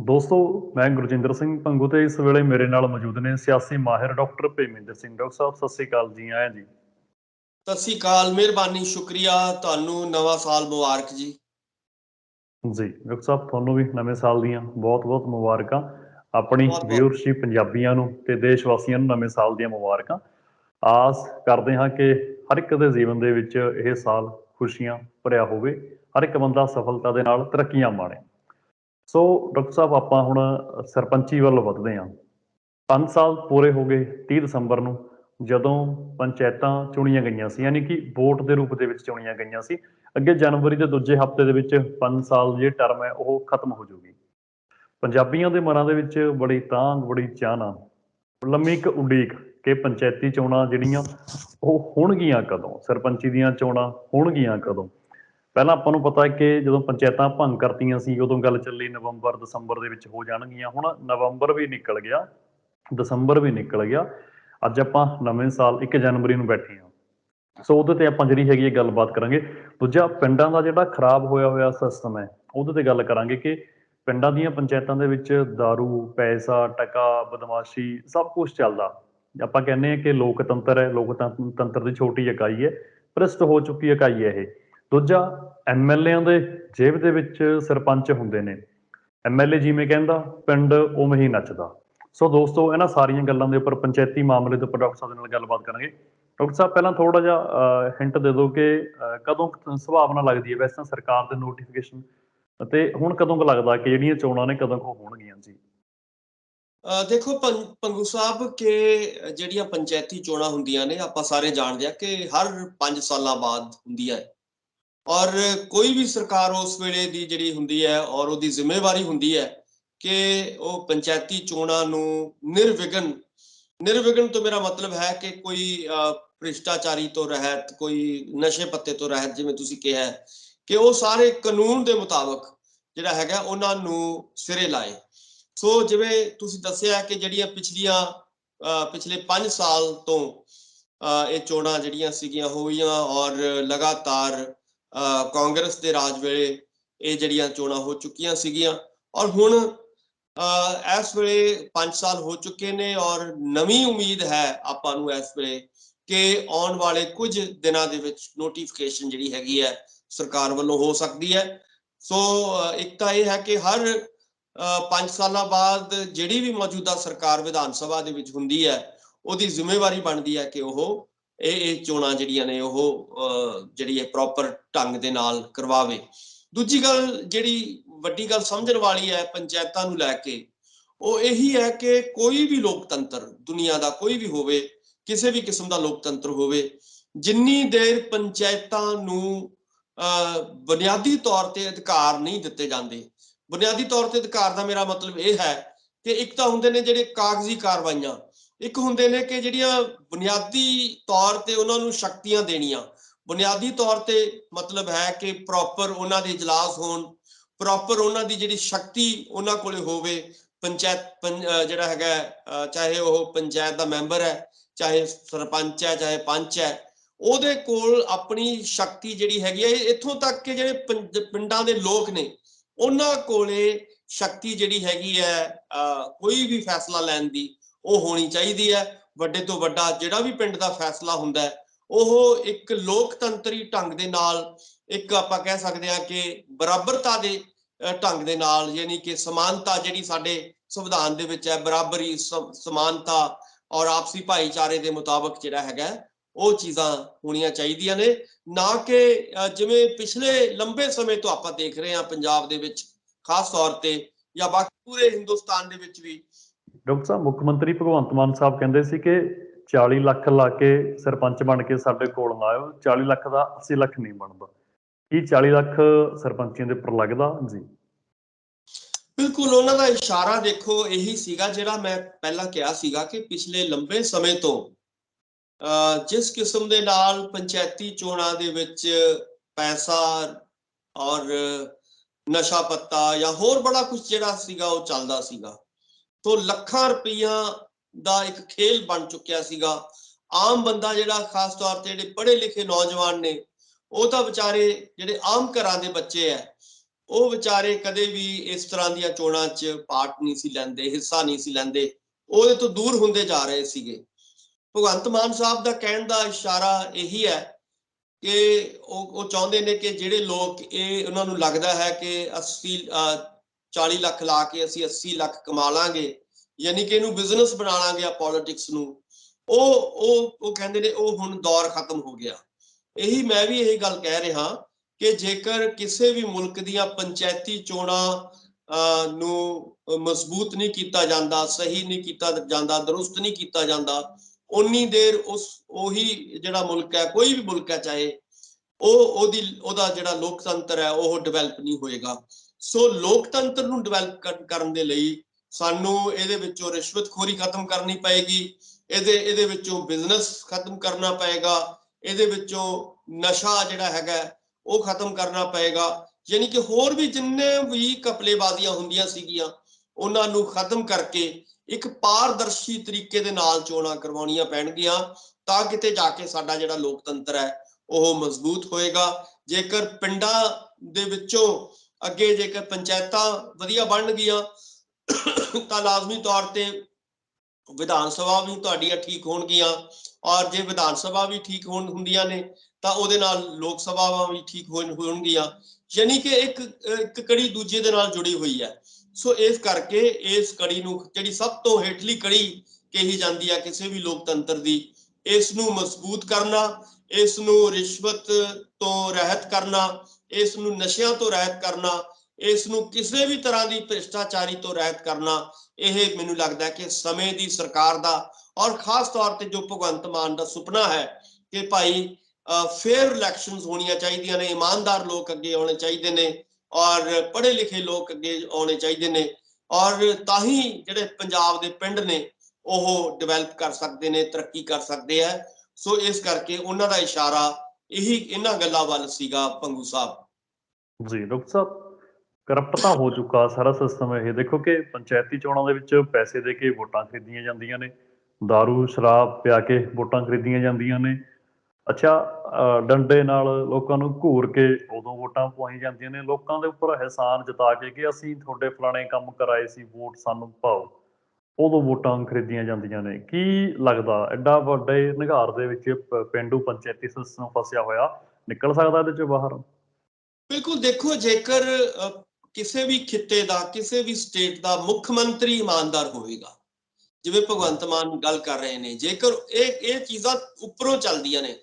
ਦੋਸਤੋ ਮੈਂ ਗੁਰਜਿੰਦਰ ਸਿੰਘ ਭੰਗੂ ਤੇ ਇਸ ਵੇਲੇ ਮੇਰੇ ਨਾਲ ਮੌਜੂਦ ਨੇ ਸਿਆਸੀ ਮਾਹਿਰ ਡਾਕਟਰ ਭੇਮਿੰਦਰ ਸਿੰਘ। ਡਾਕਟਰ ਸਾਹਿਬ ਸਤਿ ਸ੍ਰੀ ਅਕਾਲ ਜੀ ਆਇਆਂ ਜੀ। ਸਤਿ ਸ੍ਰੀ ਅਕਾਲ ਮਿਹਰਬਾਨੀ ਸ਼ੁਕਰੀਆ ਤੁਹਾਨੂੰ ਨਵਾਂ ਸਾਲ ਮੁਬਾਰਕ ਜੀ। ਜੀ ਡਾਕਟਰ ਸਾਹਿਬ ਤੁਹਾਨੂੰ ਵੀ ਨਵੇਂ ਸਾਲ ਦੀਆਂ ਬਹੁਤ-ਬਹੁਤ ਮੁਬਾਰਕਾਂ। ਆਪਣੀ। ਵਿਊਅਰਸ਼ਿਪ ਪੰਜਾਬੀਆਂ ਨੂੰ ਤੇ ਦੇਸ਼ ਵਾਸੀਆਂ ਨੂੰ ਨਵੇਂ ਸਾਲ ਦੀਆਂ ਮੁਬਾਰਕਾਂ। ਆਸ ਕਰਦੇ ਹਾਂ ਕਿ ਹਰ ਇੱਕ ਦੇ ਜੀਵਨ ਦੇ ਵਿੱਚ ਇਹ ਸਾਲ ਖੁਸ਼ੀਆਂ ਭਰਿਆ ਹੋਵੇ ਹਰ ਇੱਕ ਬੰਦਾ ਸਫਲਤਾ ਦੇ ਨਾਲ ਤਰੱਕੀਆਂ ਮਾਣੇ ਸੋ ਡਾਕਟਰ ਸਾਹਿਬ, ਆਪਾਂ ਹੁਣ ਸਰਪੰਚੀ ਵੱਲ ਵਧਦੇ ਹਾਂ। 5 ਸਾਲ ਪੂਰੇ ਹੋ ਗਏ 30 ਦਸੰਬਰ ਨੂੰ, ਜਦੋਂ ਪੰਚਾਇਤਾਂ ਚੁਣੀਆਂ ਗਈਆਂ ਸੀ, ਯਾਨੀ ਕਿ ਵੋਟ ਦੇ ਰੂਪ ਦੇ ਵਿੱਚ ਚੁਣੀਆਂ ਗਈਆਂ ਸੀ। ਅੱਗੇ ਜਨਵਰੀ ਦੇ ਦੂਜੇ ਹਫ਼ਤੇ ਦੇ ਵਿੱਚ 5 ਸਾਲ ਜਿਹੜੀ ਟਰਮ ਹੈ, ਉਹ ਖਤਮ ਹੋ ਜਾਊਗੀ। ਪੰਜਾਬੀਆਂ ਦੇ ਮਨਾਂ ਦੇ ਵਿੱਚ ਬੜੀ ਤਾਂਗ ਬੜੀ ਚਾਹਨਾ, ਲੰਮੀ ਇੱਕ ਉਡੀਕ ਕਿ ਪੰਚਾਇਤੀ ਚੋਣਾਂ ਜਿਹੜੀਆਂ, ਉਹ ਹੋਣਗੀਆਂ ਕਦੋਂ? ਸਰਪੰਚੀ ਦੀਆਂ ਚੋਣਾਂ ਹੋਣਗੀਆਂ ਕਦੋਂ? ਪਹਿਲਾਂ ਆਪਾਂ ਨੂੰ ਪਤਾ ਹੈ ਕਿ ਜਦੋਂ ਪੰਚਾਇਤਾਂ ਭੰਗ ਕਰਤੀਆਂ ਸੀ, ਉਦੋਂ ਗੱਲ ਚੱਲੀ ਨਵੰਬਰ, ਦਸੰਬਰ ਦੇ ਵਿੱਚ ਹੋ ਜਾਣਗੀਆਂ। ਹੁਣ ਨਵੰਬਰ ਵੀ ਨਿਕਲ ਗਿਆ, ਦਸੰਬਰ ਵੀ ਨਿਕਲ ਗਿਆ। ਅੱਜ ਆਪਾਂ ਨਵੇਂ ਸਾਲ 1 ਜਨਵਰੀ ਨੂੰ ਬੈਠੇ ਹਾਂ। ਸੋ ਉਹਦੇ ਤੇ ਆਪਾਂ ਜਿਹੜੀ ਹੈਗੀ ਹੈ ਗੱਲਬਾਤ ਕਰਾਂਗੇ। ਦੂਜਾ, ਪਿੰਡਾਂ ਦਾ ਜਿਹੜਾ ਖਰਾਬ ਹੋਇਆ ਹੋਇਆ ਸਿਸਟਮ ਹੈ, ਉਹਦੇ ਤੇ ਗੱਲ ਕਰਾਂਗੇ ਕਿ ਪਿੰਡਾਂ ਦੀਆਂ ਪੰਚਾਇਤਾਂ ਦੇ ਵਿੱਚ दारू, ਪੈਸਾ, ਟਕਾ, ਬਦਮਾਸ਼ੀ ਸਭ ਕੁਝ ਚੱਲਦਾ। ਆਪਾਂ ਕਹਿੰਦੇ ਹਾਂ ਕਿ ਲੋਕਤੰਤਰ ਹੈ, ਲੋਕਤੰਤਰ ਦੀ ਛੋਟੀ ਇਕਾਈ ਹੈ, ਭ੍ਰਿਸ਼ਟ ਹੋ ਚੁੱਕੀ ਇਕਾਈ ਹੈ ਇਹ। ਦੂਜਾ ਐਮਐਲਏਆਂ ਦੇ ਜੇਬ ਦੇ ਵਿੱਚ ਸਰਪੰਚ ਹੁੰਦੇ ਨੇ। ਐਮਐਲਏ ਜਿਵੇਂ ਕਹਿੰਦਾ, ਪਿੰਡ ਉਵੇਂ ਹੀ ਨੱਚਦਾ। ਸੋ ਦੋਸਤੋ, ਇਹਨਾਂ ਸਾਰੀਆਂ ਗੱਲਾਂ ਦੇ ਉੱਪਰ ਪੰਚਾਇਤੀ ਮਾਮਲੇ ਦੇ ਉੱਪਰ ਡਾਕਟਰ ਸਾਹਿਬ ਦੇ ਨਾਲ ਗੱਲਬਾਤ ਕਰਾਂਗੇ। ਡਾਕਟਰ ਸਾਹਿਬ, ਪਹਿਲਾਂ ਥੋੜਾ ਜਿਹਾ ਹਿੰਟ ਦੇ ਦਿਓ ਕਿ ਕਦੋਂ ਸੰਭਾਵਨਾ ਲੱਗਦੀ ਹੈ? ਵੈਸੇ ਤਾਂ ਸਰਕਾਰ ਦੇ ਨੋਟੀਫਿਕੇਸ਼ਨ ਅਤੇ ਹੁਣ ਕਦੋਂ ਕੁ ਲੱਗਦਾ ਕਿ ਜਿਹੜੀਆਂ ਚੋਣਾਂ ਨੇ ਕਦੋਂ ਕੁ ਹੋਣਗੀਆਂ ਜੀ? ਦੇਖੋ ਪੰਗੂ ਸਾਹਿਬ ਕਿ ਜਿਹੜੀਆਂ ਪੰਚਾਇਤੀ ਚੋਣਾਂ ਹੁੰਦੀਆਂ ਨੇ, ਆਪਾਂ ਸਾਰੇ ਜਾਣਦੇ ਆ ਕਿ ਹਰ 5 ਸਾਲਾਂ ਬਾਅਦ ਹੁੰਦੀਆਂ ਹੈ। ਔਰ ਕੋਈ ਵੀ ਸਰਕਾਰ ਉਸ ਵੇਲੇ ਦੀ ਜਿਹੜੀ ਹੁੰਦੀ ਹੈ ਔਰ ਉਹਦੀ ਜ਼ਿੰਮੇਵਾਰੀ ਹੁੰਦੀ ਹੈ ਕਿ ਉਹ ਪੰਚਾਇਤੀ ਚੋਣਾਂ ਨੂੰ ਨਿਰਵਿਘਨ ਨਿਰਵਿਘਨ ਤੋਂ ਮੇਰਾ ਮਤਲਬ ਹੈ ਕਿ ਕੋਈ ਭ੍ਰਿਸ਼ਟਾਚਾਰੀ ਤੋਂ ਰਹਿਤ ਕੋਈ ਨਸ਼ੇ ਪੱਤੇ ਤੋਂ ਰਹਿਤ ਜਿਵੇਂ ਤੁਸੀਂ ਕਿਹਾ ਕਿ ਉਹ ਸਾਰੇ ਕਾਨੂੰਨ ਦੇ ਮੁਤਾਬਕ ਜਿਹੜਾ ਹੈਗਾ ਉਹਨਾਂ ਨੂੰ ਸਿਰੇ ਲਾਏ। ਸੋ ਜਿਵੇਂ ਤੁਸੀਂ ਦੱਸਿਆ ਕਿ ਜਿਹੜੀਆਂ ਪਿਛਲੀਆਂ ਅਹ, ਪਿਛਲੇ 5 ਸਾਲ ਤੋਂ ਅਹ, ਇਹ ਚੋਣਾਂ ਜਿਹੜੀਆਂ ਸੀਗੀਆਂ ਹੋਈਆਂ ਔਰ ਲਗਾਤਾਰ ਕਾਂਗਰਸ ਦੇ ਰਾਜ ਵੇਲੇ ਇਹ ਜਿਹੜੀਆਂ ਚੋਣਾਂ ਹੋ ਚੁੱਕੀਆਂ ਸੀਗੀਆਂ ਔਰ ਹੁਣ ਇਸ ਵੇਲੇ 5 ਸਾਲ ਹੋ ਚੁੱਕੇ ਨੇ ਔਰ ਨਵੀਂ ਉਮੀਦ ਹੈ ਆਪਾਂ ਨੂੰ ਇਸ ਵੇਲੇ ਕਿ ਆਉਣ ਵਾਲੇ ਕੁਝ ਦਿਨਾਂ ਦੇ ਵਿੱਚ ਨੋਟੀਫਿਕੇਸ਼ਨ ਜਿਹੜੀ ਹੈਗੀ ਹੈ ਸਰਕਾਰ ਵੱਲੋਂ ਹੋ ਸਕਦੀ ਹੈ। ਸੋ ਇੱਕ ਤਾਂ ਇਹ ਹੈ ਕਿ ਹਰ ਅ, ਪੰਜ ਸਾਲਾਂ ਬਾਅਦ ਜਿਹੜੀ ਵੀ ਮੌਜੂਦਾ ਸਰਕਾਰ ਵਿਧਾਨ ਸਭਾ ਦੇ ਵਿੱਚ ਹੁੰਦੀ ਹੈ ਉਹਦੀ ਜ਼ਿੰਮੇਵਾਰੀ ਬਣਦੀ ਹੈ ਕਿ ਉਹ ਇਹ ਇਹ ਚੋਣਾਂ ਜਿਹੜੀਆਂ ਨੇ ਉਹ ਜਿਹੜੀ ਹੈ ਪ੍ਰੋਪਰ ਢੰਗ ਦੇ ਨਾਲ ਕਰਵਾਵੇ। ਦੂਜੀ ਗੱਲ ਜਿਹੜੀ ਵੱਡੀ ਗੱਲ ਸਮਝਣ ਵਾਲੀ ਹੈ ਪੰਚਾਇਤਾਂ ਨੂੰ ਲੈ ਕੇ ਉਹ ਇਹੀ ਹੈ ਕਿ ਕੋਈ ਵੀ ਲੋਕਤੰਤਰ ਦੁਨੀਆ ਦਾ ਕੋਈ ਵੀ ਹੋਵੇ ਕਿਸੇ ਵੀ ਕਿਸਮ ਦਾ ਲੋਕਤੰਤਰ ਹੋਵੇ ਜਿੰਨੀ ਦੇਰ ਪੰਚਾਇਤਾਂ ਨੂੰ ਅ, ਬੁਨਿਆਦੀ ਤੌਰ ਤੇ ਅਧਿਕਾਰ ਨਹੀਂ ਦਿੱਤੇ ਜਾਂਦੇ ਬੁਨਿਆਦੀ ਤੌਰ ਤੇ ਅਧਿਕਾਰ ਦਾ ਮੇਰਾ ਮਤਲਬ ਇਹ ਹੈ ਕਿ ਇੱਕ ਤਾਂ ਹੁੰਦੇ ਨੇ ਜਿਹੜੇ ਕਾਗਜ਼ੀ ਕਾਰਵਾਈਆਂ ਇੱਕ ਹੁੰਦੇ ਨੇ ਕਿ ਜਿਹੜੀਆਂ ਬੁਨਿਆਦੀ ਤੌਰ ਤੇ ਉਹਨਾਂ ਨੂੰ ਸ਼ਕਤੀਆਂ ਦੇਣੀਆਂ। ਬੁਨਿਆਦੀ ਤੌਰ ਤੇ ਮਤਲਬ ਹੈ ਕਿ ਪ੍ਰੋਪਰ ਉਹਨਾਂ ਦੇ ਇਜਲਾਸ ਹੋਣ ਪ੍ਰੋਪਰ ਉਹਨਾਂ ਦੀ ਜਿਹੜੀ ਸ਼ਕਤੀ ਉਹਨਾਂ ਕੋਲੇ ਹੋਵੇ। ਪੰਚਾਇਤ ਪੰ- ਜਿਹੜਾ ਹੈਗਾ ਚਾਹੇ ਉਹ ਪੰਚਾਇਤ ਦਾ ਮੈਂਬਰ ਹੈ, ਚਾਹੇ ਸਰਪੰਚ ਹੈ, ਚਾਹੇ ਪੰਚ ਹੈ, ਉਹਦੇ ਕੋਲ ਆਪਣੀ ਸ਼ਕਤੀ ਜਿਹੜੀ ਹੈਗੀ ਹੈ ਇੱਥੋਂ ਤੱਕ ਕਿ ਜਿਹੜੇ ਪੰਜ- ਪਿੰਡਾਂ ਦੇ ਲੋਕ ਨੇ, ਉਹਨਾਂ ਕੋਲੇ ਸ਼ਕਤੀ ਜਿਹੜੀ ਹੈਗੀ ਹੈ ਕੋਈ ਵੀ ਫੈਸਲਾ ਲੈਣ ਦੀ ਉਹ ਹੋਣੀ ਚਾਹੀਦੀ ਹੈ। ਵੱਡੇ ਤੋਂ ਵੱਡਾ ਜਿਹੜਾ ਵੀ ਪਿੰਡ ਦਾ ਫੈਸਲਾ ਹੁੰਦਾ ਹੈ, ਉਹ ਇੱਕ ਲੋਕਤੰਤਰੀ ਢੰਗ ਦੇ ਨਾਲ, ਇੱਕ ਆਪਾਂ ਕਹਿ ਸਕਦੇ ਹਾਂ ਕਿ ਬਰਾਬਰਤਾ ਦੇ ਢੰਗ ਦੇ ਨਾਲ, ਯਾਨੀ ਕਿ ਸਮਾਨਤਾ ਜਿਹੜੀ ਸਾਡੇ ਸੰਵਿਧਾਨ ਦੇ ਵਿੱਚ ਹੈ, ਬਰਾਬਰੀ ਸਮਾਨਤਾ ਔਰ ਆਪਸੀ ਭਾਈਚਾਰੇ ਦੇ ਮੁਤਾਬਕ ਜਿਹੜਾ ਹੈਗਾ, ਉਹ ਚੀਜ਼ਾਂ ਹੋਣੀਆਂ ਚਾਹੀਦੀਆਂ ਨੇ। ਨਾ ਕਿ ਜਿਵੇਂ ਪਿਛਲੇ ਲੰਬੇ ਸਮੇਂ ਤੋਂ ਆਪਾਂ ਦੇਖ ਰਹੇ ਹਾਂ ਪੰਜਾਬ ਦੇ ਵਿੱਚ, ਖਾਸ ਤੌਰ ਤੇ ਜਾਂ ਬਾਕੀ ਪੂਰੇ ਹਿੰਦੁਸਤਾਨ ਦੇ ਵਿੱਚ ਵੀ ਡਾਕਟਰ ਸਾਹਿਬ ਮੁੱਖ ਮੰਤਰੀ ਭਗਵੰਤ ਮਾਨ ਸਾਹਿਬ ਕਹਿੰਦੇ ਸੀ ਕਿ 40 ਲੱਖ ਲਾ ਕੇ ਸਰਪੰਚ ਬਣ ਕੇ ਸਾਡੇ ਕੋਲ ਨਾ ਆਇਓ 40 ਲੱਖ ਦਾ 80 ਲੱਖ ਨਹੀਂ ਬਣਦਾ। ਕੀ 40 ਲੱਖ ਸਰਪੰਚੀਆਂ ਦੇ ਉੱਪਰ ਲੱਗਦਾ? ਜੀ। ਬਿਲਕੁਲ ਉਹਨਾਂ ਦਾ ਇਸ਼ਾਰਾ ਦੇਖੋ ਇਹੀ ਸੀਗਾ ਜਿਹੜਾ ਮੈਂ ਪਹਿਲਾਂ ਕਿਹਾ ਸੀਗਾ ਕਿ ਪਿਛਲੇ ਲੰਬੇ ਸਮੇਂ ਤੋਂ ਅਹ, ਜਿਸ ਕਿਸਮ ਦੇ ਨਾਲ ਪੰਚਾਇਤੀ ਚੋਣਾਂ ਦੇ ਵਿੱਚ ਪੈਸਾ ਔਰ ਨਸ਼ਾ ਪੱਤਾ ਜਾਂ ਹੋਰ ਬੜਾ ਕੁਝ ਜਿਹੜਾ ਸੀਗਾ ਉਹ ਚੱਲਦਾ ਸੀਗਾ। ਤੋਂ ਲੱਖਾਂ ਰੁਪਈਆ ਦਾ ਇੱਕ ਖੇਲ ਬਣ ਚੁੱਕਿਆ ਸੀਗਾ। ਆਮ ਬੰਦਾ ਜਿਹੜਾ ਖਾਸ ਤੌਰ ਤੇ ਜਿਹੜੇ ਪੜ੍ਹੇ ਲਿਖੇ ਨੌਜਵਾਨ ਨੇ, ਉਹ ਤਾਂ ਵਿਚਾਰੇ ਜਿਹੜੇ ਆਮ ਘਰਾਂ ਦੇ ਬੱਚੇ ਐ, ਉਹ ਵਿਚਾਰੇ ਕਦੇ ਵੀ ਇਸ ਤਰ੍ਹਾਂ ਦੀਆਂ ਚੋਣਾਂ 'ਚ ਪਾਰਟ ਨਹੀਂ ਸੀ ਲੈਂਦੇ, ਹਿੱਸਾ ਨਹੀਂ ਸੀ ਲੈਂਦੇ, ਉਹਦੇ ਤੋਂ ਦੂਰ ਹੁੰਦੇ ਜਾ ਰਹੇ ਸੀਗੇ। ਭਗਵੰਤ ਮਾਨ ਸਾਹਿਬ ਦਾ ਕਹਿਣ ਦਾ ਇਸ਼ਾਰਾ ਇਹੀ ਹੈ ਕਿ ਉਹ ਉਹ ਚਾਹੁੰਦੇ ਨੇ ਕਿ ਜਿਹੜੇ ਲੋਕ ਇਹ ਉਹਨਾਂ ਨੂੰ ਲੱਗਦਾ ਹੈ ਕਿ 80 ਅਹ 40 ਲੱਖ ਲਾ ਕੇ ਅਸੀਂ 80 ਲੱਖ ਕਮਾ ਲਾਂਗੇ ਯਾਨੀ ਕਿ ਇਹਨੂੰ ਬਿਜ਼ਨਸ ਬਣਾ ਲਾਂਗੇ ਆ ਪੋਲਿਟਿਕਸ ਨੂੰ। ਉਹ ਉਹ ਉਹ ਕਹਿੰਦੇ ਨੇ ਉਹ ਹੁਣ ਦੌਰ ਖਤਮ ਹੋ ਗਿਆ। ਇਹੀ ਮੈਂ ਵੀ ਇਹ ਗੱਲ ਕਹਿ ਰਿਹਾ ਕਿ ਜੇਕਰ ਕਿਸੇ ਵੀ ਮੁਲਕ ਦੀਆਂ ਪੰਚਾਇਤੀ ਚੋਣਾਂ ਅਹ, ਨੂੰ ਮਜ਼ਬੂਤ ਨਹੀਂ ਕੀਤਾ ਜਾਂਦਾ ਸਹੀ ਨਹੀਂ ਕੀਤਾ ਜਾਂਦਾ ਦਰੁਸਤ ਨਹੀਂ ਕੀਤਾ ਜਾਂਦਾ ਉਨੀ ਦੇਰ ਉਸ ਉਹੀ ਜਿਹੜਾ ਮੁਲਕ ਹੈ ਕੋਈ ਵੀ ਮੁਲਕ ਹੈ ਚਾਹੇ ਉਹ ਉਹਦੀ ਉਹਦਾ ਜਿਹੜਾ ਲੋਕਤੰਤਰ ਹੈ ਉਹ ਡਿਵੈਲਪ ਨਹੀਂ ਹੋਏਗਾ। ਸੋ ਲੋਕਤੰਤਰ ਨੂੰ ਡਿਵੈਲਪ ਕਰਨ ਦੇ ਲਈ ਸਾਨੂੰ ਇਹਦੇ ਵਿੱਚੋਂ ਰਿਸ਼ਵਤਖੋਰੀ ਖਤਮ ਕਰਨੀ ਪਏਗੀ, ਇਹਦੇ ਇਹਦੇ ਵਿੱਚੋਂ ਬਿਜ਼ਨਸ ਖਤਮ ਕਰਨਾ ਪਏਗਾ, ਇਹਦੇ ਵਿੱਚੋਂ ਨਸ਼ਾ ਜਿਹੜਾ ਹੈਗਾ, ਉਹ ਖਤਮ ਕਰਨਾ ਪਏਗਾ। ਯਾਨੀ ਕਿ ਹੋਰ ਵੀ ਜਿੰਨੇ ਵੀ ਕਪਲੇਬਾਜ਼ੀਆਂ ਹੁੰਦੀਆਂ ਸੀਗੀਆਂ, ਉਹਨਾਂ ਨੂੰ ਖਤਮ ਕਰਕੇ ਇੱਕ ਪਾਰਦਰਸ਼ੀ ਤਰੀਕੇ ਦੇ ਨਾਲ ਚੋਣਾਂ ਕਰਵਾਉਣੀਆਂ ਪੈਣਗੀਆਂ, ਤਾਂ ਕਿਤੇ ਜਾ ਕੇ ਸਾਡਾ ਜਿਹੜਾ ਲੋਕਤੰਤਰ ਹੈ, ਉਹ ਮਜ਼ਬੂਤ ਹੋਏਗਾ। ਜੇਕਰ ਪਿੰਡਾਂ ਦੇ ਵਿੱਚੋਂ ਅੱਗੇ ਜੇਕਰ ਪੰਚਾਇਤਾਂ ਵਧੀਆ ਬਣਨਗੀਆਂ ਤਾਂ ਲਾਜ਼ਮੀ ਤੌਰ ਤੇ ਵਿਧਾਨ ਸਭਾ ਵੀ ਤੁਹਾਡੀਆਂ ਠੀਕ ਹੋਣਗੀਆਂ। ਔਰ ਜੇ ਵਿਧਾਨ ਸਭਾ ਵੀ ਠੀਕ ਹੋਣ ਹੁੰਦੀਆਂ ਨੇ, ਤਾਂ ਉਹਦੇ ਨਾਲ ਲੋਕ ਸਭਾਵਾਂ ਵੀ ਠੀਕ ਹੋਣਗੀਆਂ। ਯਾਨੀ ਕਿ ਇੱਕ ਇੱਕ ਕੜੀ ਦੂਜੇ ਦੇ ਨਾਲ ਜੁੜੀ ਹੋਈ ਹੈ। ਸੋ ਇਸ ਕਰਕੇ ਇਸ ਕੜੀ ਨੂੰ, ਜਿਹੜੀ ਸਭ ਤੋਂ ਹੇਠਲੀ ਕੜੀ ਕਹੀ ਜਾਂਦੀ ਹੈ ਕਿਸੇ ਵੀ ਲੋਕਤੰਤਰ ਦੀ, ਇਸ ਨੂੰ ਮਜ਼ਬੂਤ ਕਰਨਾ, ਇਸ ਨੂੰ ਰਿਸ਼ਵਤ ਤੋਂ ਰਹਿਤ ਕਰਨਾ ਇਸ ਨੂੰ ਨਸ਼ਿਆਂ ਤੋਂ ਰਹਿਤ ਕਰਨਾ ਇਸ ਨੂੰ ਕਿਸੇ ਵੀ ਤਰ੍ਹਾਂ ਦੀ ਭ੍ਰਿਸ਼ਟਾਚਾਰੀ ਤੋਂ ਰਹਿਤ ਕਰਨਾ, ਇਹ ਮੈਨੂੰ ਲੱਗਦਾ ਹੈ ਕਿ ਸਮੇਂ ਦੀ ਸਰਕਾਰ ਦਾ ਔਰ ਖਾਸ ਤੌਰ ਤੇ ਜੋ ਭਗਵੰਤ ਮਾਨ ਦਾ ਸੁਪਨਾ ਹੈ ਕਿ ਭਾਈ ਫੇਅਰ ਇਲੈਕਸ਼ਨਸ ਹੋਣੀਆਂ ਚਾਹੀਦੀਆਂ ਨੇ, ਇਮਾਨਦਾਰ ਲੋਕ ਅੱਗੇ ਆਉਣੇ ਚਾਹੀਦੇ ਨੇ ਔਰ ਪੜ੍ਹੇ ਲਿਖੇ ਲੋਕ ਅੱਗੇ ਆਉਣੇ ਚਾਹੀਦੇ ਨੇ ਔਰ ਤਾਂ ਹੀ ਜਿਹੜੇ ਪੰਜਾਬ ਦੇ ਪਿੰਡ ਨੇ ਉਹ ਡਿਵੈਲਪ ਕਰ ਸਕਦੇ ਨੇ, ਤਰੱਕੀ ਕਰ ਸਕਦੇ ਆ ਸੋ ਇਸ ਕਰਕੇ ਉਹਨਾਂ ਦਾ ਇਸ਼ਾਰਾ ਇਹੀ ਇਹਨਾਂ ਗੱਲਾਂ ਵੱਲ ਸੀਗਾ ਪੰਗੂ ਸਾਹਿਬ। ਜੀ, ਡਾਕਟਰ ਸਾਹਿਬ ਕਰਪਟ ਤਾਂ ਹੋ ਚੁੱਕਾ ਸਾਰਾ ਸਿਸਟਮ ਇਹ। ਦੇਖੋ ਕਿ ਪੰਚਾਇਤੀ ਚੋਣਾਂ ਦੇ ਵਿੱਚ ਪੈਸੇ ਦੇ ਕੇ ਵੋਟਾਂ ਖਰੀਦੀਆਂ ਜਾਂਦੀਆਂ ਨੇ दारू ਸ਼ਰਾਬ ਪਿਆ ਕੇ ਵੋਟਾਂ ਖਰੀਦੀਆਂ ਜਾਂਦੀਆਂ ਨੇ। ਅੱਛਾ ਡੰਡੇ ਨਾਲ ਲੋਕਾਂ ਨੂੰ ਘੂਰ ਕੇ ਉਦੋਂ ਵੋਟਾਂ ਪਵਾਈ ਜਾਂਦੀਆਂ ਨੇ। ਲੋਕਾਂ ਦੇ ਉੱਪਰ ਅਹਿਸਾਨ ਜਤਾ ਕੇ ਕਿ ਅਸੀਂ ਤੁਹਾਡੇ ਫਲਾਣੇ ਕੰਮ ਕਰਾਏ ਸੀ, ਵੋਟ ਸਾਨੂੰ ਪਾਓ। ਉਦੋਂ ਵੋਟਾਂ ਖਰੀਦੀਆਂ ਜਾਂਦੀਆਂ ਨੇ। ਕੀ ਲੱਗਦਾ, ਐਡਾ ਵੱਡੇ ਨਿਘਾਰ ਦੇ ਵਿੱਚ ਪ- ਪੰਚਾਇਤੀ ਸਿਸਟਮ ਫਸਿਆ ਹੋਇਆ, ਨਿਕਲ ਸਕਦਾ ਇਹਦੇ ਚੋਂ ਬਾਹਰ? ਬਿਲਕੁਲ ਦੇਖੋ, ਜੇਕਰ ਕਿਸੇ ਵੀ ਖਿੱਤੇ ਦਾ, ਕਿਸੇ ਵੀ ਸਟੇਟ ਦਾ ਮੁੱਖ ਮੰਤਰੀ ਇਮਾਨਦਾਰ ਹੋਵੇਗਾ, ਜਿਵੇਂ ਭਗਵੰਤ ਮਾਨ ਗੱਲ ਕਰ ਰਹੇ ਨੇ, ਜੇਕਰ ਇਹ ਇਹ ਚੀਜ਼ਾਂ ਉੱਪਰੋਂ ਚੱਲਦੀਆਂ ਨੇ,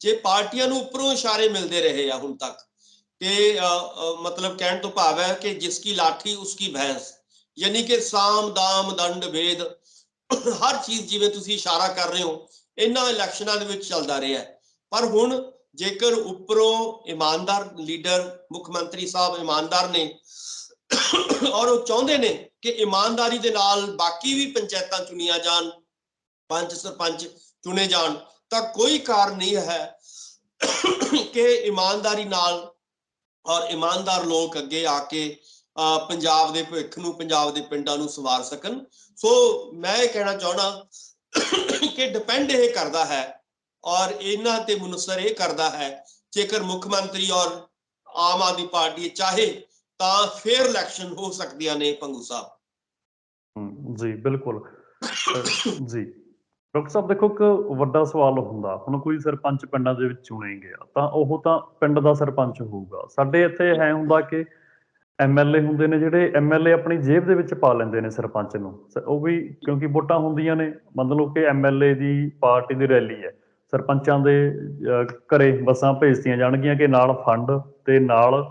ਜੇ ਪਾਰਟੀਆਂ ਨੂੰ ਉੱਪਰੋਂ ਇਸ਼ਾਰੇ ਮਿਲਦੇ ਰਹੇ ਆ ਹੁਣ ਤੱਕ ਕਿ ਮਤਲਬ ਕਹਿਣ ਤੋਂ ਭਾਵ ਹੈ ਕਿ ਜਿਸ ਕੀ ਲਾਠੀ, ਉਸ ਕੀ ਭੈਂਸ। ਯਾਨੀ ਕਿ ਸਾਮ, ਦਾਮ, ਦੰਡ ਭੇਦ ਹਰ ਚੀਜ਼ ਜਿਵੇਂ ਤੁਸੀਂ ਇਸ਼ਾਰਾ ਕਰ ਰਹੇ ਹੋ, ਇਹਨਾਂ ਇਲੈਕਸ਼ਨਾਂ ਦੇ ਵਿੱਚ ਚੱਲਦਾ ਰਿਹਾ ਪਰ ਹੁਣ ਜੇਕਰ ਉੱਪਰੋਂ ਇਮਾਨਦਾਰ ਲੀਡਰ, ਮੁੱਖ ਮੰਤਰੀ ਸਾਹਿਬ ਇਮਾਨਦਾਰ ਨੇ ਔਰ ਉਹ ਚਾਹੁੰਦੇ ਨੇ ਕਿ ਇਮਾਨਦਾਰੀ ਦੇ ਨਾਲ ਬਾਕੀ ਵੀ ਪੰਚਾਇਤਾਂ ਚੁਣੀਆਂ ਜਾਣ, ਪੰਚ, ਸਰਪੰਚ ਚੁਣੇ ਜਾਣ, ਤਾਂ ਕੋਈ ਕਾਰਨ ਨਹੀਂ ਹੈ ਕਿ ਇਮਾਨਦਾਰੀ ਨਾਲ ਔਰ ਇਮਾਨਦਾਰ ਲੋਕ ਅੱਗੇ ਆ ਕੇ ਪੰਜਾਬ ਦੇ ਭਵਿੱਖ ਨੂੰ, ਪੰਜਾਬ ਦੇ ਪਿੰਡਾਂ ਨੂੰ ਸਵਾਰ ਸਕਣ। ਸੋ ਮੈਂ ਇਹ ਕਹਿਣਾ ਚਾਹਣਾ ਕਿ ਡਿਪੈਂਡ ਇਹ ਕਰਦਾ ਹੈ ਔਰ ਇਹਨਾਂ ਤੇ ਮੁਨਸਰ ਇਹ ਕਰਦਾ ਹੈ, ਜੇਕਰ ਮੁੱਖ ਮੰਤਰੀ ਔਰ ਆਮ ਆਦਮੀ ਪਾਰਟੀ ਚਾਹੇ, ਤਾਂ ਫੇਅਰ ਇਲੈਕਸ਼ਨ ਹੋ ਸਕਦੀਆਂ ਨੇ ਪੰਗੂ ਸਾਹਿਬ। ਜੀ, ਬਿਲਕੁਲ। ਜੀ। ਡਾਕਟਰ ਸਾਹਿਬ, ਦੇਖੋ, ਇੱਕ ਵੱਡਾ ਸਵਾਲ ਹੁੰਦਾ, ਹੁਣ ਕੋਈ ਸਰਪੰਚ ਪਿੰਡਾਂ ਦੇ ਵਿੱਚ ਚੁਣੇ ਗਿਆ, ਤਾਂ ਉਹ ਤਾਂ ਪਿੰਡ ਦਾ ਸਰਪੰਚ ਹੋਊਗਾ। ਸਾਡੇ ਇੱਥੇ ਹੈ ਹੁੰਦਾ ਕਿ ਐਮਐਲਏ ਹੁੰਦੇ ਨੇ ਜਿਹੜੇ ਐਮਐਲਏ ਆਪਣੀ ਜੇਬ ਦੇ ਵਿੱਚ ਪਾ ਲੈਂਦੇ ਨੇ ਸਰਪੰਚ ਨੂੰ। ਉਹ ਵੀ ਕਿਉਂਕਿ ਵੋਟਾਂ ਹੁੰਦੀਆਂ ਨੇ, ਮਤਲਬ ਕਿ ਐਮਐਲਏ ਦੀ ਪਾਰਟੀ ਦੀ ਰੈਲੀ ਹੈ। ਸਰਪੰਚਾਂ ਦੇ ਘਰੇ ਬੱਸਾਂ ਭੇਜਤੀਆਂ ਜਾਣਗੀਆਂ ਕਿ ਨਾਲ ਫੰਡ ਤੇ ਨਾਲ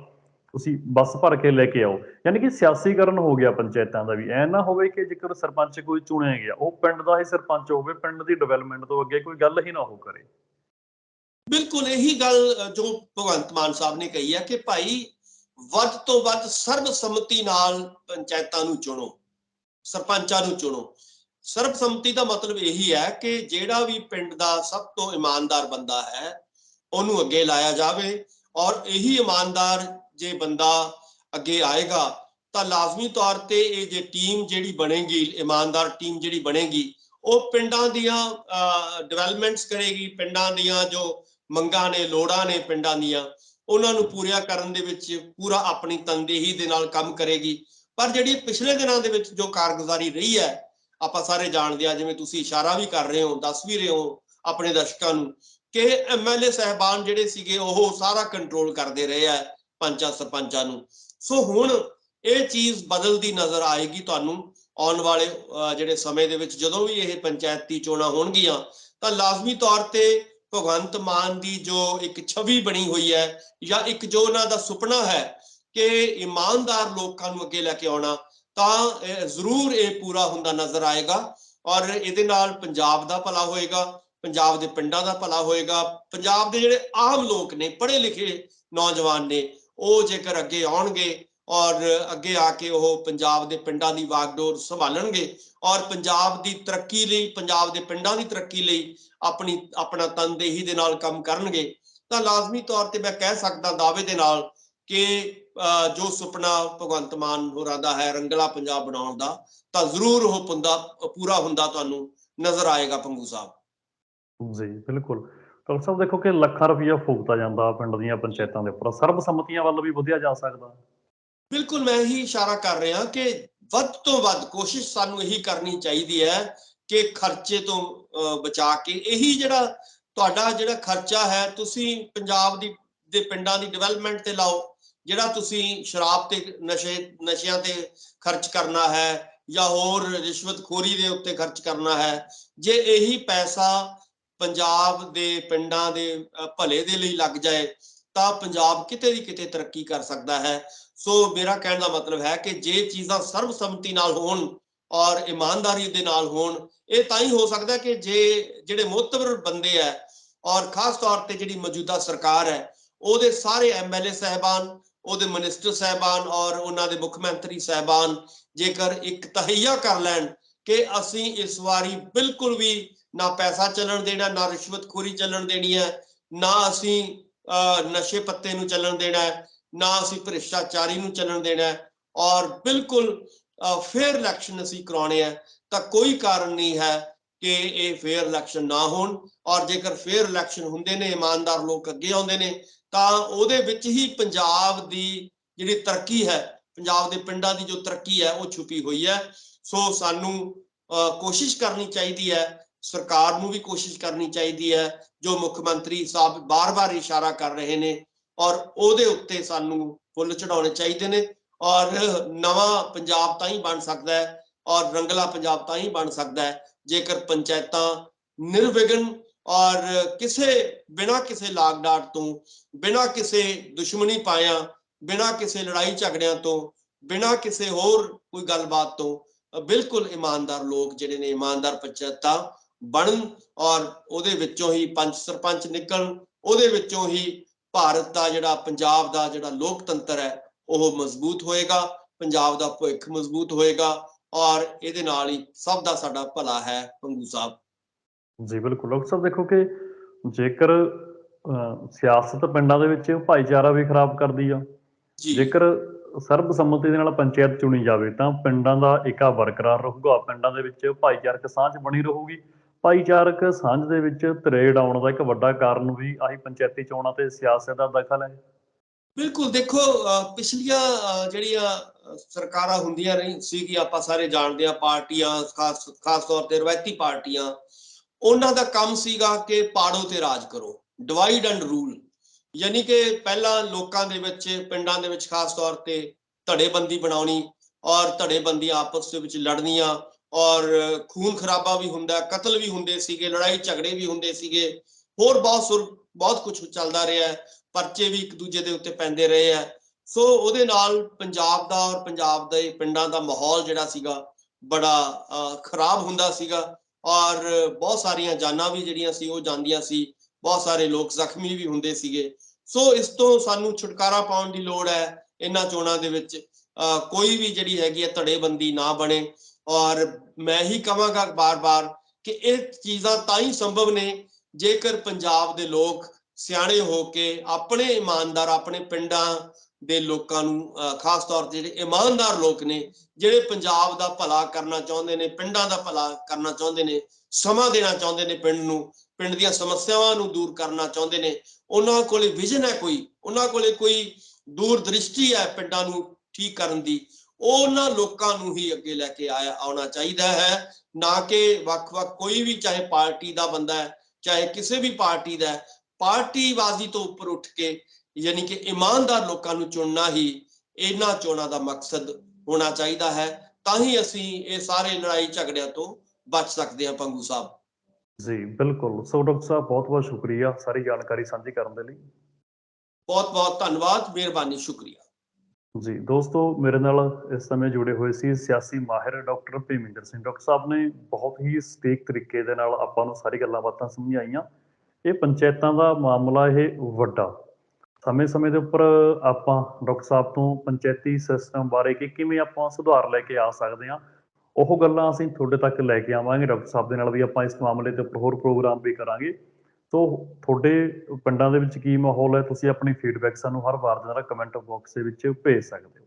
ਤੁਸੀਂ ਬੱਸ ਭਰ ਕੇ ਲੈ ਕੇ ਆਓ। ਯਾਨੀ ਕਿ ਸਿਆਸੀਕਰਨ ਹੋ ਗਿਆ ਪੰਚਾਇਤਾਂ ਦਾ ਵੀ। ਐ ਨਾ ਹੋਵੇ ਕਿ ਜੇਕਰ ਸਰਪੰਚ ਕੋਈ ਚੁਣਿਆ ਗਿਆ, ਉਹ ਪਿੰਡ ਦਾ ਹੀ ਸਰਪੰਚ ਹੋਵੇ, ਪਿੰਡ ਦੀ ਡਿਵੈਲਪਮੈਂਟ ਤੋਂ ਅੱਗੇ ਕੋਈ ਗੱਲ ਹੀ ਨਾ ਹੋ ਕਰੇ। ਬਿਲਕੁਲ, ਇਹੀ ਗੱਲ ਜੋ ਭਗਵੰਤ ਮਾਨ ਸਾਹਿਬ ਨੇ ਕਹੀ ਹੈ ਕਿ ਭਾਈ ਵੱਧ ਤੋਂ ਵੱਧ ਸਰਬਸੰਮਤੀ ਨਾਲ ਪੰਚਾਇਤਾਂ ਨੂੰ ਚੁਣੋ, ਸਰਪੰਚਾਂ ਨੂੰ ਚੁਣੋ। ਸਰਬਸੰਮਤੀ ਦਾ ਮਤਲਬ ਇਹੀ ਹੈ ਕਿ ਜਿਹੜਾ ਵੀ ਪਿੰਡ ਦਾ ਸਭ ਤੋਂ ਇਮਾਨਦਾਰ ਬੰਦਾ ਹੈ, ਉਹਨੂੰ ਅੱਗੇ ਲਾਇਆ ਜਾਵੇ ਔਰ ਇਹੀ ਇਮਾਨਦਾਰ ਜੇ ਬੰਦਾ ਅੱਗੇ ਆਏਗਾ, ਤਾਂ ਲਾਜ਼ਮੀ ਤੌਰ ਤੇ ਇਹ ਜੇ ਟੀਮ ਜਿਹੜੀ ਬਣੇਗੀ, ਇਮਾਨਦਾਰ ਟੀਮ ਜਿਹੜੀ ਬਣੇਗੀ, ਉਹ ਪਿੰਡਾਂ ਦੀਆਂ ਡਿਵੈਲਪਮੈਂਟਸ ਕਰੇਗੀ, ਪਿੰਡਾਂ ਦੀਆਂ ਜੋ ਮੰਗਾਂ ਨੇ, ਲੋੜਾਂ ਨੇ ਪਿੰਡਾਂ ਦੀਆਂ ਉਹਨਾਂ ਨੂੰ ਪੂਰੀਆਂ ਕਰਨ ਦੇ ਵਿੱਚ ਪੂਰਾ ਆਪਣੀ ਤਨਦੇਹੀ ਦੇ ਨਾਲ ਕੰਮ ਕਰੇਗੀ। ਪਰ ਜਿਹੜੀ ਪਿਛਲੇ ਦਿਨਾਂ ਦੇ ਵਿੱਚ ਜੋ ਕਾਰਗੁਜ਼ਾਰੀ ਰਹੀ ਹੈ, ਆਪਾਂ ਸਾਰੇ ਜਾਣਦੇ ਆ ਜਿਵੇਂ ਤੁਸੀਂ ਇਸ਼ਾਰਾ ਵੀ ਕਰ ਰਹੇ ਹੋ, ਦੱਸ ਵੀ ਰਹੇ ਹੋ ਆਪਣੇ ਦਰਸ਼ਕਾਂ ਨੂੰ ਕਿ ਐਮਐਲਏ ਸਹਿਬਾਨ ਜਿਹੜੇ ਸੀਗੇ, ਉਹ ਸਾਰਾ ਕੰਟਰੋਲ ਕਰਦੇ ਰਹੇ ਆ ਪੰਚਾਂ ਸਰਪੰਚਾਂ ਨੂੰ। ਸੋ ਹੁਣ ਇਹ ਚੀਜ਼ ਬਦਲਦੀ ਨਜ਼ਰ ਆਏਗੀ ਤੁਹਾਨੂੰ ਆਉਣ ਵਾਲੇ ਜਿਹੜੇ ਸਮੇਂ ਦੇ ਵਿੱਚ ਜਦੋਂ ਵੀ ਇਹ ਪੰਚਾਇਤੀ ਚੋਣਾਂ ਹੋਣਗੀਆਂ, ਤਾਂ ਲਾਜ਼ਮੀ ਤੌਰ ਤੇ ਭਗਵੰਤ ਮਾਨ ਦੀ ਜੋ ਇੱਕ ਛਵੀ ਬਣੀ ਹੋਈ ਹੈ ਜਾਂ ਇੱਕ ਜੋ ਉਹਨਾਂ ਦਾ ਸੁਪਨਾ ਹੈ ਕਿ ਇਮਾਨਦਾਰ ਲੋਕਾਂ ਨੂੰ ਅੱਗੇ ਲੈ ਕੇ ਆਉਣਾ, ਤਾਂ ਜ਼ਰੂਰ ਇਹ ਪੂਰਾ ਹੁੰਦਾ ਨਜ਼ਰ ਆਏਗਾ ਔਰ ਇਹਦੇ ਨਾਲ ਪੰਜਾਬ ਦਾ ਭਲਾ ਹੋਏਗਾ, ਪੰਜਾਬ ਦੇ ਪਿੰਡਾਂ ਦਾ ਭਲਾ ਹੋਏਗਾ, ਪੰਜਾਬ ਦੇ ਜਿਹੜੇ ਆਮ ਲੋਕ ਨੇ, ਪੜ੍ਹੇ ਲਿਖੇ ਨੌਜਵਾਨ ਨੇ, ਉਹ ਜੇਕਰ ਅੱਗੇ ਆਉਣਗੇ ਔਰ ਅੱਗੇ ਆ ਕੇ ਉਹ ਪੰਜਾਬ ਦੇ ਪਿੰਡਾਂ ਦੀ ਵਾਗਡੋਰ ਸੰਭਾਲਣਗੇ ਔਰ ਪੰਜਾਬ ਦੀ ਤਰੱਕੀ ਲਈ, ਪੰਜਾਬ ਦੇ ਪਿੰਡਾਂ ਦੀ ਤਰੱਕੀ ਲਈ ਆਪਣੀ ਆਪਣਾ ਤਨਦੇਹੀ ਦੇ ਨਾਲ ਕੰਮ ਕਰਨਗੇ ਤਾਂ ਲਾਜ਼ਮੀ ਤੌਰ ਤੇ ਮੈਂ ਕਹਿ ਸਕਦਾ ਦਾਅਵੇ ਦੇ ਨਾਲ ਕਿ ਜੋ ਸੁਪਨਾ ਭਗਵੰਤ ਮਾਨ ਹੋਰਾਂ ਦਾ ਹੈ ਰੰਗਲਾ ਪੰਜਾਬ ਬਣਾਉਣ ਦਾ ਤਾਂ ਜ਼ਰੂਰ ਉਹ ਪੁੰਦਾ ਪੂਰਾ ਹੁੰਦਾ ਤੁਹਾਨੂੰ ਨਜ਼ਰ ਆਏਗਾ ਪੰਗੂ ਸਾਹਿਬ। ਜੀ ਬਿਲਕੁਲ। ਡਾਕਟਰ ਸਾਹਿਬ ਦੇਖੋ ਕਿ ਲੱਖਾਂ ਰੁਪਈਆ ਫੂਕਤਾ ਜਾਂਦਾ ਪਿੰਡ ਦੀਆਂ ਪੰਚਾਇਤਾਂ ਦੇ ਉੱਪਰ ਸਰਬਸੰਮਤੀਆਂ ਵੱਲ ਵੀ ਵਧਿਆ ਜਾ ਸਕਦਾ। ਬਿਲਕੁਲ ਮੈਂ ਹੀ ਇਸ਼ਾਰਾ ਕਰ ਰਿਹਾ ਕਿ ਵੱਧ ਤੋਂ ਵੱਧ ਕੋਸ਼ਿਸ਼ ਸਾਨੂੰ ਇਹੀ ਕਰਨੀ ਚਾਹੀਦੀ ਹੈ ਕਿ ਖਰਚੇ ਤੋਂ ਅਹ, ਬਚਾ ਕੇ ਇਹੀ ਜਿਹੜਾ ਤੁਹਾਡਾ ਜਿਹੜਾ ਖਰਚਾ ਹੈ ਤੁਸੀਂ ਪੰਜਾਬ ਦੀ ਦੇ ਪਿੰਡਾਂ ਦੀ ਡਿਵੈਲਪਮੈਂਟ ਤੇ ਲਾਓ ਜਿਹੜਾ ਤੁਸੀਂ ਸ਼ਰਾਬ ਤੇ ਨਸ਼ੇ ਨਸ਼ਿਆਂ ਤੇ ਖਰਚ ਕਰਨਾ ਹੈ ਜਾਂ ਹੋਰ ਰਿਸ਼ਵਤਖੋਰੀ ਦੇ ਉੱਤੇ ਖਰਚ ਕਰਨਾ ਹੈ ਜੇ ਇਹੀ ਪੈਸਾ ਪੰਜਾਬ ਦੇ ਪਿੰਡਾਂ ਦੇ ਭਲੇ ਦੇ ਲਈ ਲੱਗ ਜਾਏ ਤਾਂ ਪੰਜਾਬ ਕਿਤੇ ਦੀ ਕਿਤੇ ਤਰੱਕੀ ਕਰ ਸਕਦਾ ਹੈ। ਸੋ ਮੇਰਾ ਕਹਿਣ ਦਾ ਮਤਲਬ ਹੈ ਕਿ ਜੇ ਚੀਜ਼ਾਂ ਸਰਬਸੰਮਤੀ ਨਾਲ ਹੋਣ ਔਰ ਇਮਾਨਦਾਰੀ ਦੇ ਨਾਲ ਹੋਣ ਇਹ ਤਾਂ ਹੀ ਹੋ ਸਕਦਾ ਕਿ ਜੇ ਜਿਹੜੇ ਮੋਤਬਰ ਬੰਦੇ ਆ ਔਰ ਖਾਸ ਤੌਰ ਤੇ ਜਿਹੜੀ ਮੌਜੂਦਾ ਸਰਕਾਰ ਹੈ ਉਹਦੇ ਸਾਰੇ ਐਮਐਲਏ ਸਹਿਬਾਨ ਉਹਦੇ ਮਿਨਿਸਟਰ ਸਹਿਬਾਨ ਔਰ ਉਹਨਾਂ ਦੇ ਮੁੱਖ ਮੰਤਰੀ ਸਹਿਬਾਨ ਜੇਕਰ ਇੱਕ ਤਹਈਆ ਕਰ ਲੈਣ ਕਿ ਅਸੀਂ ਇਸ ਵਾਰੀ ਬਿਲਕੁਲ ਵੀ ਨਾ ਪੈਸਾ ਚੱਲਣ ਦੇਣਾ ਨਾ ਰਿਸ਼ਵਤਖੋਰੀ ਚੱਲਣ ਦੇਣੀ ਹੈ ਨਾ ਅਸੀਂ ਅਹ, ਨਸ਼ੇ ਪੱਤੇ ਨੂੰ ਚੱਲਣ ਦੇਣਾ ਹੈ ਨਾ ਅਸੀਂ ਭ੍ਰਿਸ਼ਟਾਚਾਰੀ ਨੂੰ ਚੱਲਣ ਦੇਣਾ ਹੈ ਔਰ ਬਿਲਕੁਲ ਫੇਅਰ ਇਲੈਕਸ਼ਨ ਅਸੀਂ ਕਰਾਉਣੇ ਆ ਤਾਂ ਕੋਈ ਕਾਰਨ ਨਹੀਂ ਹੈ ਕਿ ਇਹ ਫੇਅਰ ਇਲੈਕਸ਼ਨ ਨਾ ਹੋਣ। ਔਰ ਜੇਕਰ ਫੇਅਰ ਇਲੈਕਸ਼ਨ ਹੁੰਦੇ ਨੇ, ਇਮਾਨਦਾਰ ਲੋਕ ਅੱਗੇ ਆਉਂਦੇ ਨੇ, ਤਾਂ ਉਹਦੇ ਵਿੱਚ ਹੀ ਪੰਜਾਬ ਦੀ ਜਿਹੜੀ ਤਰੱਕੀ ਹੈ, ਪੰਜਾਬ ਦੇ ਪਿੰਡਾਂ ਦੀ ਜੋ ਤਰੱਕੀ ਹੈ, ਉਹ ਛੁਪੀ ਹੋਈ ਹੈ। ਸੋ ਸਾਨੂੰ ਕੋਸ਼ਿਸ਼ ਕਰਨੀ ਚਾਹੀਦੀ ਹੈ, ਸਰਕਾਰ ਨੂੰ ਵੀ ਕੋਸ਼ਿਸ਼ ਕਰਨੀ ਚਾਹੀਦੀ ਹੈ, ਜੋ ਮੁੱਖ ਮੰਤਰੀ ਸਾਹਿਬ ਬਾਰ-ਬਾਰ ਇਸ਼ਾਰਾ ਕਰ ਰਹੇ ਨੇ। ਔਰ ਉਹਦੇ ਉੱਤੇ ਸਾਨੂੰ ਫੁੱਲ ਚੜਾਉਣੇ ਚਾਹੀਦੇ ਨੇ। ਔਰ ਨਵਾਂ ਪੰਜਾਬ ਤਾਂ ਹੀ ਬਣ ਸਕਦਾ ਹੈ ਔਰ ਰੰਗਲਾ ਪੰਜਾਬ ਤਾਂ ਹੀ ਬਣ ਸਕਦਾ ਹੈ, ਜੇਕਰ ਪੰਚਾਇਤਾਂ ਨਿਰਵਿਘਨ ਔਰ ਕਿਸੇ, ਬਿਨਾਂ ਕਿਸੇ ਲਾਗ ਡਾਟ ਤੋਂ, ਬਿਨਾਂ ਕਿਸੇ ਦੁਸ਼ਮਣੀ ਪਾਇਆ, ਬਿਨਾਂ ਕਿਸੇ ਲੜਾਈ ਝਗੜਿਆਂ ਤੋਂ, ਬਿਨਾਂ ਕਿਸੇ ਹੋਰ ਕੋਈ ਗੱਲਬਾਤ ਤੋਂ, ਬਿਲਕੁਲ ਇਮਾਨਦਾਰ ਲੋਕ ਜਿਹੜੇ ਨੇ, ਇਮਾਨਦਾਰ ਪੰਚਾਇਤਾਂ ਬਣਨ ਔਰ ਉਹਦੇ ਵਿੱਚੋਂ ਹੀ ਪੰਚ ਸਰਪੰਚ ਨਿਕਲਣ, ਉਹਦੇ ਵਿੱਚੋਂ ਹੀ ਭਾਰਤ ਦਾ ਜਿਹੜਾ, ਪੰਜਾਬ ਦਾ ਜਿਹੜਾ ਲੋਕਤੰਤਰ ਹੈ, ਉਹ ਮਜ਼ਬੂਤ ਹੋਏਗਾ, ਪੰਜਾਬ ਦਾ ਭਵਿੱਖ ਮਜ਼ਬੂਤ ਹੋਏਗਾ ਔਰ ਇਹਦੇ ਨਾਲ ਹੀ ਸਭ ਦਾ ਸਾਡਾ ਭਲਾ ਹੈ ਪੰਗੂ ਸਾਹਿਬ। ਜੀ ਬਿਲਕੁਲ। ਡਾਕਟਰ ਸਾਹਿਬ ਦੇਖੋ ਕਿ ਜੇਕਰ ਸਿਆਸਤ ਪਿੰਡਾਂ ਦੇ ਵਿੱਚ ਭਾਈਚਾਰਾ ਵੀ ਖਰਾਬ ਕਰਦੀ ਆ ਜੇਕਰ ਸਰਬਸੰਮਤੀ ਦੇ ਨਾਲ ਪੰਚਾਇਤ ਚੁਣੀ ਜਾਵੇ ਤਾਂ ਪਿੰਡਾਂ ਦਾ ਏਕਾ ਬਰਕਰਾਰ ਰਹੂਗਾ ਪਿੰਡਾਂ ਦੇ ਵਿੱਚ ਭਾਈਚਾਰਕ ਸਾਂਝ ਬਣੀ ਰਹੂਗੀ। ਭਾਈਚਾਰਕ ਸਾਂਝ ਦੇ ਵਿੱਚ ਤਰੇੜ ਆਉਣ ਦਾ ਇੱਕ ਵੱਡਾ ਕਾਰਨ ਵੀ ਆਹੀ ਪੰਚਾਇਤੀ ਚੋਣਾਂ ਤੇ ਸਿਆਸਤ ਦਾ ਦਖਲ ਹੈ। ਬਿਲਕੁਲ। ਦੇਖੋ ਪਿਛਲੀਆਂ ਜਿਹੜੀਆਂ ਸਰਕਾਰਾਂ ਹੁੰਦੀਆਂ ਰਹੀ ਸੀ ਕਿ ਆਪਾਂ ਸਾਰੇ ਜਾਣਦੇ ਆ ਪਾਰਟੀਆਂ, ਖਾਸ ਖਾਸ ਤੌਰ ਤੇ ਰਵਾਇਤੀ ਪਾਰਟੀਆਂ। ਉਹਨਾਂ ਦਾ ਕੰਮ ਸੀਗਾ ਕਿ ਪਾੜੋ ਤੇ ਰਾਜ ਕਰੋ ਡਿਵਾਈਡ ਐਂਡ ਰੂਲ ਯਾਨੀ ਕਿ ਪਹਿਲਾਂ ਲੋਕਾਂ ਦੇ ਵਿੱਚ, ਪਿੰਡਾਂ ਦੇ ਵਿੱਚ ਖਾਸ ਤੌਰ ਤੇ ਧੜੇਬੰਦੀ ਬਣਾਉਣੀ ਔਰ ਧੜੇਬੰਦੀਆਂ ਆਪਸ ਦੇ ਵਿੱਚ ਲੜਨੀਆਂ ਔਰ ਖੂਨ ਖਰਾਬਾ ਵੀ ਹੁੰਦਾ, ਕਤਲ ਵੀ ਹੁੰਦੇ ਸੀਗੇ, ਲੜਾਈ ਝਗੜੇ ਵੀ ਹੁੰਦੇ ਸੀਗੇ। ਹੋਰ ਬਹੁਤ ਸੁਰ, ਬਹੁਤ ਕੁਝ ਚੱਲਦਾ ਰਿਹਾ ਪਰਚੇ ਵੀ ਇੱਕ ਦੂਜੇ ਦੇ ਉੱਤੇ ਪੈਂਦੇ ਰਹੇ ਆ ਸੋ ਉਹਦੇ ਨਾਲ ਪੰਜਾਬ ਦਾ ਔਰ ਪੰਜਾਬ ਦੇ ਪਿੰਡਾਂ ਦਾ ਮਾਹੌਲ ਜਿਹੜਾ ਸੀਗਾ ਬੜਾ ਖਰਾਬ ਹੁੰਦਾ ਸੀਗਾ ਔਰ ਬਹੁਤ ਸਾਰੀਆਂ ਜਾਨਾਂ ਵੀ ਜਿਹੜੀਆਂ ਸੀ ਉਹ ਜਾਂਦੀਆਂ ਸੀ। ਬਹੁਤ ਸਾਰੇ ਲੋਕ ਜ਼ਖਮੀ ਵੀ ਹੁੰਦੇ ਸੀਗੇ। ਸੋ ਇਸ ਤੋਂ ਸਾਨੂੰ ਛੁਟਕਾਰਾ ਪਾਉਣ ਦੀ ਲੋੜ ਹੈ ਇਹਨਾਂ ਚੋਣਾਂ ਦੇ ਵਿੱਚ। ਅਹ, ਕੋਈ ਵੀ ਜਿਹੜੀ ਹੈਗੀ ਹੈ ਧੜੇਬੰਦੀ ਨਾ ਬਣੇ ਔਰ ਮੈਂ ਹੀ ਕਹਾਂਗਾ ਬਾਰ-ਬਾਰ ਕਿ ਇਹ ਚੀਜ਼ਾਂ ਤਾਂ ਹੀ ਸੰਭਵ ਨੇ ਜੇਕਰ ਪੰਜਾਬ ਦੇ ਲੋਕ ਸਿਆਣੇ ਹੋ ਕੇ ਆਪਣੇ ਇਮਾਨਦਾਰ ਆਪਣੇ ਪਿੰਡਾਂ ਦੇ ਲੋਕਾਂ ਨੂੰ ਅਹ, ਖਾਸ ਤੌਰ ਤੇ ਜਿਹੜੇ ਇਮਾਨਦਾਰ ਲੋਕ ਨੇ ਜਿਹੜੇ ਪੰਜਾਬ ਦਾ ਭਲਾ ਕਰਨਾ ਚਾਹੁੰਦੇ ਨੇ ਪਿੰਡਾਂ ਦਾ ਭਲਾ ਕਰਨਾ ਚਾਹੁੰਦੇ ਨੇ ਸਮਾਂ ਦੇਣਾ ਚਾਹੁੰਦੇ ਨੇ ਪਿੰਡ ਨੂੰ ਪਿੰਡ ਦੀਆਂ ਸਮੱਸਿਆਵਾਂ ਨੂੰ ਦੂਰ ਕਰਨਾ ਚਾਹੁੰਦੇ ਨੇ ਉਹਨਾਂ ਕੋਲੇ ਵਿਜ਼ਨ ਹੈ ਕੋਈ? ਉਹਨਾਂ ਕੋਲੇ ਕੋਈ ਦੂਰ ਦ੍ਰਿਸ਼ਟੀ ਹੈ ਪਿੰਡਾਂ ਨੂੰ ਠੀਕ ਕਰਨ ਦੀ? ਉਹ ਉਹਨਾਂ ਲੋਕਾਂ ਨੂੰ ਹੀ ਅੱਗੇ ਲੈ ਕੇ ਆਇਆ ਆਉਣਾ ਚਾਹੀਦਾ ਹੈ ਨਾ ਕਿ ਵੱਖ-ਵੱਖ ਕੋਈ ਵੀ ਚਾਹੇ ਪਾਰਟੀ ਦਾ ਬੰਦਾ ਹੈ ਚਾਹੇ ਕਿਸੇ ਵੀ ਪਾਰਟੀ ਦਾ ਹੈ ਪਾਰਟੀਬਾਜ਼ੀ ਤੋਂ ਉੱਪਰ ਉੱਠ ਕੇ ਯਾਨੀ ਕਿ ਇਮਾਨਦਾਰ ਲੋਕਾਂ ਨੂੰ ਚੁਣਨਾ ਹੀ ਇਹਨਾਂ ਚੋਣਾਂ ਦਾ ਮਕਸਦ ਹੋਣਾ ਚਾਹੀਦਾ ਹੈ ਤਾਂ ਹੀ ਅਸੀਂ ਇਹ ਸਾਰੇ ਲੜਾਈ ਝਗੜਿਆਂ ਤੋਂ ਬਚ ਸਕਦੇ ਹਾਂ ਪੰਗੂ ਸਾਹਿਬ। ਜੀ ਬਿਲਕੁਲ। ਸੋ ਡਾਕਟਰ ਸਾਹਿਬ ਬਹੁਤ ਬਹੁਤ ਸ਼ੁਕਰੀਆ ਸਾਰੀ ਜਾਣਕਾਰੀ ਸਾਂਝੀ ਕਰਨ ਦੇ ਲਈ। ਬਹੁਤ ਬਹੁਤ ਧੰਨਵਾਦ ਮਿਹਰਬਾਨੀ ਸ਼ੁਕਰੀਆ। ਜੀ ਦੋਸਤੋ ਮੇਰੇ ਨਾਲ ਇਸ ਸਮੇਂ ਜੁੜੇ ਹੋਏ ਸੀ ਸਿਆਸੀ ਮਾਹਿਰ ਡਾਕਟਰ ਭੀਮਿੰਦਰ ਸਿੰਘ। ਡਾਕਟਰ ਸਾਹਿਬ ਨੇ ਬਹੁਤ ਹੀ ਸਟੀਕ ਤਰੀਕੇ ਦੇ ਨਾਲ ਆਪਾਂ ਨੂੰ ਸਾਰੀ ਗੱਲਾਂ ਬਾਤਾਂ ਸਮਝਾਈਆਂ। ਇਹ ਪੰਚਾਇਤਾਂ ਦਾ ਮਾਮਲਾ ਇਹ ਵੱਡਾ ਸਮੇਂ-ਸਮੇਂ ਦੇ ਉੱਪਰ ਆਪਾਂ ਡਾਕਟਰ ਸਾਹਿਬ ਤੋਂ ਪੰਚਾਇਤੀ ਸਿਸਟਮ ਬਾਰੇ ਕਿ ਕਿਵੇਂ ਆਪਾਂ ਸੁਧਾਰ ਲੈ ਕੇ ਆ ਸਕਦੇ ਹਾਂ, ਉਹ ਗੱਲਾਂ ਅਸੀਂ ਤੁਹਾਡੇ ਤੱਕ ਲੈ ਕੇ ਆਵਾਂਗੇ। ਡਾਕਟਰ ਸਾਹਿਬ ਦੇ ਨਾਲ ਵੀ ਆਪਾਂ ਇਸ ਮਾਮਲੇ ਤੇ ਉੱਪਰ ਹੋਰ ਪ੍ਰੋਗਰਾਮ ਵੀ ਕਰਾਂਗੇ। ਸੋ ਤੁਹਾਡੇ ਪਿੰਡਾਂ ਦੇ ਵਿੱਚ ਕੀ ਮਾਹੌਲ ਹੈ, ਤੁਸੀਂ ਆਪਣੀ ਫੀਡਬੈਕ ਸਾਨੂੰ ਹਰ ਵਾਰ ਦੇ ਨਾਲ ਕਮੈਂਟ ਬਾਕਸ ਦੇ ਵਿੱਚ ਭੇਜ ਸਕਦੇ ਹੋ।